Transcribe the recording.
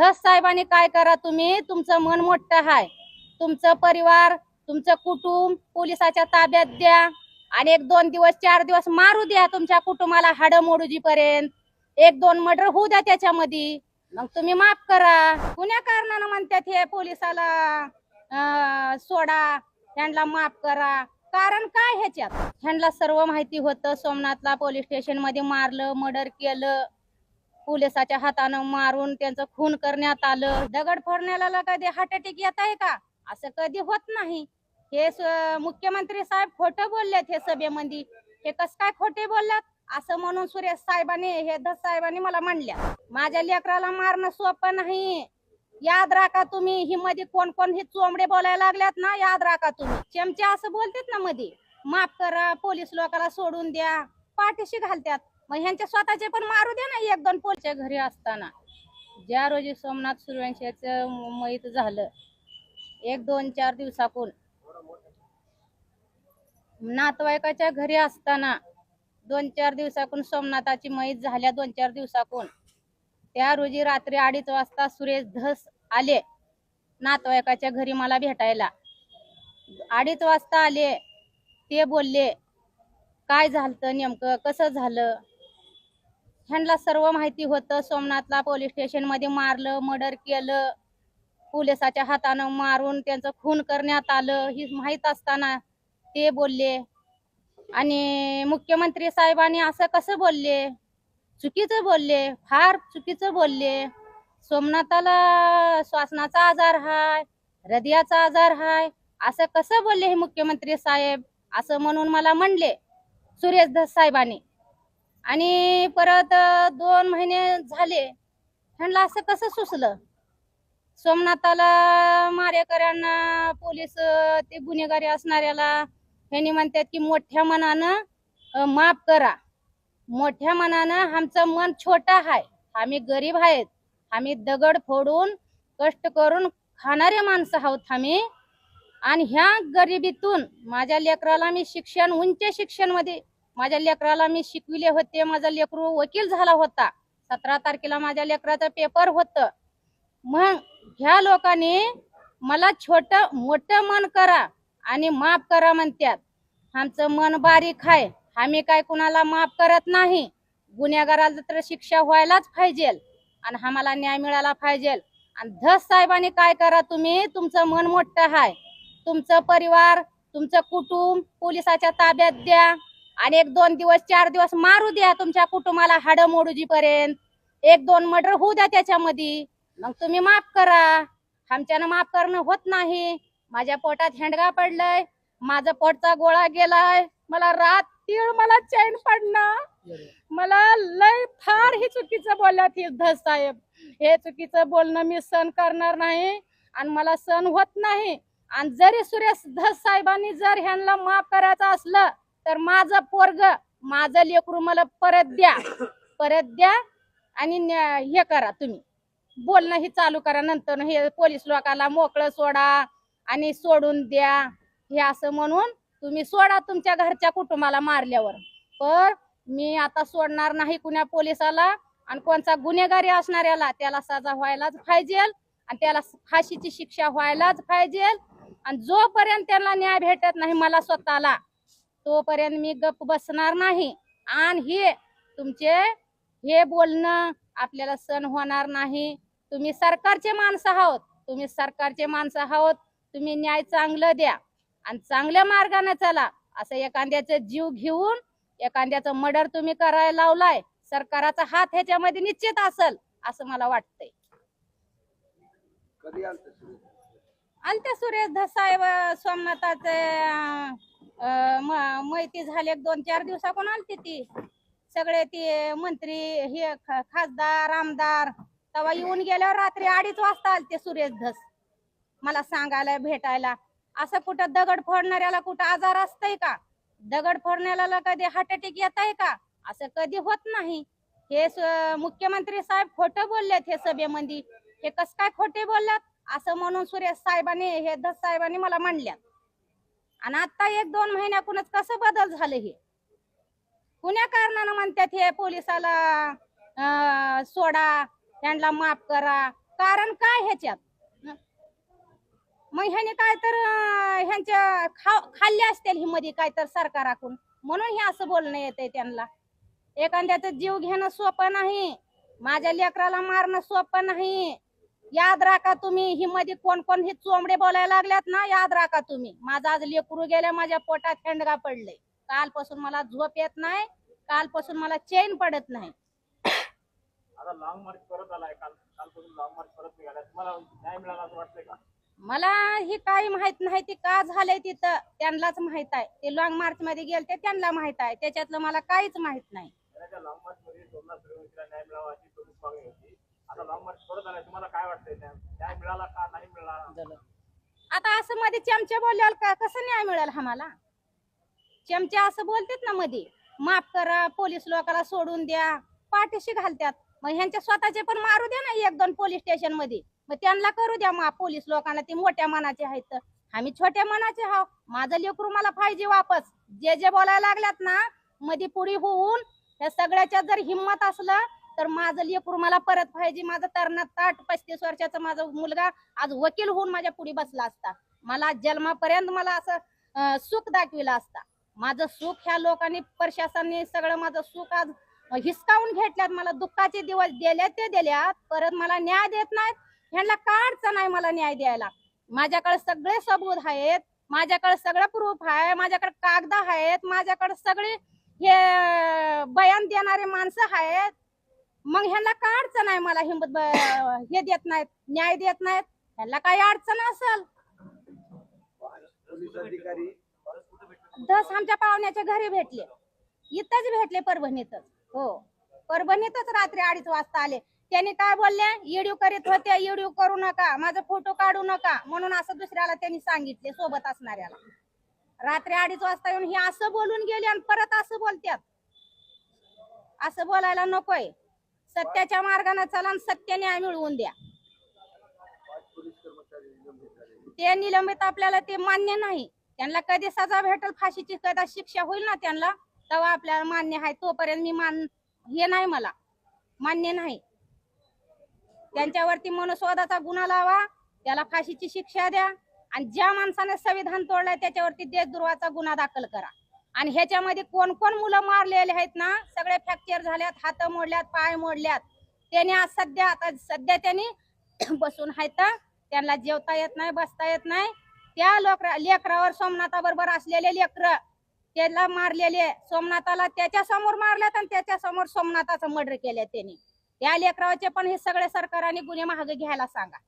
धस साहेबांनी काय करा तुम्ही? तुमचं मन मोठं आहे तुमचं परिवार तुमचं कुटुंब पोलिसाच्या ताब्यात द्या. आणि एक दोन दिवस चार दिवस मारू द्या तुमच्या कुटुंबाला हाड मोडूजी पर्यंत एक दोन मर्डर होऊ द्या त्याच्यामध्ये. मग तुम्ही माफ करा. कुण्या कारणानं म्हणतात हे पोलिसाला? सोडा. त्यांना माफ करा. कारण काय ह्याच्यात? ह्यांना सर्व माहिती होतं. सोमनाथला पोलीस स्टेशनमध्ये मारलं मर्डर केलं. पोलिसाच्या हातानं मारून त्यांचं खून करण्यात आलं. दगड फोडण्याला कधी हार्ट अटॅक येत आहे का? असं कधी होत नाही. हे मुख्यमंत्री साहेब खोटं बोललेत हे सभेमध्ये. हे कस काय खोटे बोलल्यात असं म्हणून सुरेश साहेबांनी हे दस साहेबांनी मला म्हणल्या. माझ्या लेकराला मारणं सोपं नाही. याद राखा तुम्ही ही मध्ये कोण कोण हे चोंबडे बोलायला लागल्यात ना याद राखा तुम्ही. चमचे असं बोलतात ना मध्ये. माफ करा पोलीस लोकांना सोडून द्या. पाठीशी घालतात मग ह्यांच्या स्वतःचे पण मारू द्या ना एक दोन पोलच्या घरी असताना. ज्या रोजी सोमनाथ सूर्यवंशीचं मैत झालं एक दोन चार दिवसाकून नातवाईकाच्या घरी असताना दोन चार दिवसाकून सोमनाथाची मैत झाल्या दोन चार दिवसाकून त्या रोजी रात्री अडीच वाजता सुरेश धस आले नातवाईकाच्या घरी मला भेटायला. अडीच वाजता आले ते बोलले काय झालं नेमकं? कसं झालं? ह्यांना सर्व माहिती होतं. सोमनाथला पोलीस स्टेशनमध्ये मारलं मर्डर केलं. पोलिसाच्या हातानं मारून त्यांचं खून करण्यात आलं. ही माहीत असताना ते बोलले. आणि मुख्यमंत्री साहेबांनी असं कसं बोलले? चुकीचं बोलले. फार चुकीचं बोलले. सोमनाथाला श्वासनाचा आजार हाय हृदयाचा आजार हाय असं कसं बोलले हे मुख्यमंत्री साहेब? असं म्हणून मला म्हणले सुरेश साहेबांनी. आणि परत दोन महिने झाले. ह्यांना असं कसं सुचलं? सोमनाथाला मारेकऱ्यांना पोलीस ते गुन्हेगारी असणाऱ्याला ह्यांनी म्हणतात की मोठ्या मनानं माफ करा. मोठ्या मनानं आमचं मन छोटा आहे. आम्ही गरीब आहेत. आम्ही दगड फोडून कष्ट करून खाणारे माणसं आहोत आम्ही. आणि ह्या गरिबीतून माझ्या लेकराला मी शिक्षण उंच शिक्षणमध्ये माझ्या लेकराला मी शिकविले होते माझा लेकरू वकील झाला होता. सतरा तारखेला माझ्या लेकराचं पेपर होतं. मग ह्या लोकांनी मला छोट मोठं मन करा आणि माफ करा म्हणतात आमचं मन बारीक आहे. आम्ही काय कुणाला माफ करत नाही. गुन्हेगाराला तर शिक्षा व्हायलाच पाहिजे आणि आम्हाला न्याय मिळाला पाहिजे. आणि धस साहेबांनी काय करा तुम्ही? तुमचं मन मोठं आहे. तुमचं परिवार तुमचं कुटुंब पोलिसाच्या ताब्यात द्या. आणि एक दोन दिवस चार दिवस मारू द्या तुमच्या कुटुंबाला हाड मोडूजी पर्यंत एक दोन मर्डर होऊ द्या त्याच्यामध्ये. मग तुम्ही माफ करा. आमच्यानं माफ करणं होत नाही. माझ्या पोटात हेंडगा पडलंय. माझा पोटचा गोळा गेलाय. मला रात तीळ मला चैन पडणं. मला लय फार हे चुकीचं बोलल्यात हे धस साहेब. हे चुकीचं बोलणं मी सण करणार नाही. आणि मला सण होत नाही. आणि जरी सुरेश धस साहेबांनी जर ह्यांना माफ करायचं असलं तर माझं पोरग माझं लेकरू मला परत द्या. परत द्या आणि न्या- हे करा तुम्ही. बोलणं हे चालू करा नंतर हे पोलीस लोकाला मोकळं सोडा आणि सोडून द्या. हे असं म्हणून तुम्ही सोडा तुमच्या घरच्या कुटुंबाला मारल्यावर. पण मी आता सोडणार नाही कुण्या पोलिसाला आणि कोणचा गुन्हेगारी असणाऱ्याला त्याला सजा व्हायलाच पाहिजे आणि त्याला फाशीची शिक्षा व्हायलाच पाहिजे. आणि जोपर्यंत त्याला न्याय भेटत नाही मला स्वतःला तोपर्यंत मी गप्प बसणार नाही. आणि हे तुमचे हे बोलणं आपल्याला सण होणार नाही. तुम्ही सरकारचे माणसं आहोत. तुम्ही सरकारचे माणसं आहोत. तुम्ही न्याय चांगलं द्या. आणि चांगल्या मार्गाने चला. असं एखाद्याचा जीव घेऊन एखाद्याचं मर्डर तुम्ही करायला लावलाय सरकाराचा हात ह्याच्यामध्ये निश्चित असल असं मला वाटतंय. आलतं सुरेश धसाहेब सोमनाथाचे अं, अं, झाली झाले एक दोन चार दिवसाकडून आलती ती. सगळे ते मंत्री हे खासदार आमदार तेव्हा येऊन गेल्यावर रात्री अडीच वाजता आलते सुरेश धस. मला सांगायला भेटायला. असं कुठं दगड फोडणाऱ्याला कुठं आजार असतंय का? दगड फोडण्याला कधी हार्ट अटॅक येत आहे का? असं कधी होत नाही. हे मुख्यमंत्री साहेब खोटं बोललेत हे सभेमध्ये. हे कस काय खोटे बोलल्यात? असं म्हणून सुरेश साहेबांनी हे धस साहेबांनी मला म्हणल्यात. आणि आता एक दोन महिन्यातूनच कसं बदल झालं हे? कुण्या कारणानं म्हणतात हे पोलिसाला अं, सोडा त्यांना माफ करा? कारण काय ह्याच्यात? मग ह्याने काय तर ह्यांच्या खा- खाल्ले असतील ही मध्ये काय तर सरकाराकडून? म्हणून हे असं बोलणं येतंय त्यांना. एखाद्याचं जीव घेणं सोपं नाही. माझ्या लेकराला मारणं सोपं नाही. याद राखा तुम्ही ही मध्ये कोण कोण हे चोंबडे बोलायला लागल्यात ना याद राखा तुम्ही. माझं आज लेकरू गेल्या माझ्या पोटात थंडगा पडले कालपासून मला झोप येत नाही कालपासून मला चैन पडत नाही. आता लॉंग मार्च परत आलाय काल कालपासून लॉंग मार्च परत निघाला तुम्हाला न्याय मिळाला असं वाटतंय का? मला ही काही माहीत नाही ती का झालंय तिथं त्यांनाच माहीत आहे. ते लॉंग मार्च मध्ये गेलते त्यांना माहीत आहे. त्याच्यातलं मला काहीच माहीत नाही. लॉंग मार्च मध्ये सोमनाथ सूर्यवंशीला न्याय मिळावा अशी प्रमुख मागणी होती आता लॉंग मार्च तुम्हाला काय वाटतंय? न्याय न्याय मिळाला का नाही मिळाला? आता असं मध्ये चमचे बोलल्यावर का कसं न्याय मिळेल आम्हाला? चमचे असं बोलतात ना मध्ये माफ करा पोलीस लोकांना सोडून द्या पाठीशी घालतात मग ह्यांच्या स्वतःचे पण मारू द्या ना एक दोन पोलीस स्टेशनमध्ये. मग त्यांना करू द्या मग पोलीस लोकांना ते मोठ्या मनाचे आहेत तर. आम्ही छोट्या मनाचे हा माझं लेकरू मला पाहिजे वापस. जे जे बोलायला लागल्यात ना मध्ये पुढे होऊन या सगळ्याच्या जर हिंमत असलं तर माझं लेकरू मला परत पाहिजे. माझं तरणा ताट पस्तीस वर्षाचा माझा मुलगा आज वकील होऊन माझ्या पुढे बसला असता. मला जन्मापर्यंत मला असं सुख दाखविला असता. माझं सुख ह्या लोकांनी प्रशासनाने सगळं माझं सुख आज हिसकावून घेतल्यात. मला दुःखाचे दिवस दिले ते दिल्यात. परत मला न्याय देत नाहीत. ह्यांना का अडचण आहे मला न्याय द्यायला? माझ्याकडे सगळे सबूत आहेत. माझ्याकडे सगळं प्रूफ आहे. माझ्याकडे कागद आहेत. माझ्याकडे सगळे हे बयान देणारे माणसं आहेत. मग ह्यांना काय अडचण आहे मला हिंमत हे देत नाहीत न्याय देत नाहीत? ह्यांना काही अडचण असेल? पोलीस अधिकारी दस आमच्या पाहुण्याच्या घरी भेटले. इथंच भेटले परभणीतच. हो. परभणीतच रात्री अडीच वाजता आले. त्यांनी काय बोलले? येडीव करीत होते येडीव करू नका माझा फोटो काढू नका म्हणून असं दुसऱ्याला त्यांनी सांगितले सोबत असणाऱ्याला. रात्री अडीच वाजता येऊन हे असं बोलून गेले आणि परत असं बोलतात असं बोलायला नकोय. सत्याच्या मार्गाने चला आणि सत्य न्याय मिळवून द्या. ते निलंबित आपल्याला ते मान्य नाही. त्यांना कधी सजा भेटल फाशीची कदा शिक्षा होईल ना त्यांना तेव्हा आपल्याला मान्य आहे. तोपर्यंत मी मान हे नाही मला. मान्य नाही. त्यांच्यावरती मनुस्वादाचा गुन्हा लावा त्याला फाशीची शिक्षा द्या आणि ज्या माणसाने संविधान तोडलंय त्याच्यावरती देशद्रोहाचा गुन्हा दाखल करा. आणि ह्याच्यामध्ये कोण कोण मुलं मारलेले आहेत ना सगळे फ्रॅक्चर झाल्यात हात मोडल्यात पाय मोडल्यात. त्याने आज सध्या आता सध्या त्यांनी बसून आहेत त्यांना जेवता येत नाही बसता येत नाही. त्या लोक लेकरावर सोमनाथा बरोबर असलेले लेकर त्याला मारलेले सोमनाथाला त्याच्यासमोर मारल्यात आणि त्याच्यासमोर सोमनाथाचं मर्डर केलं त्यांनी. त्या लेकराचे पण हे सगळे सरकारने गुन्हे मागे घ्यायला सांगा.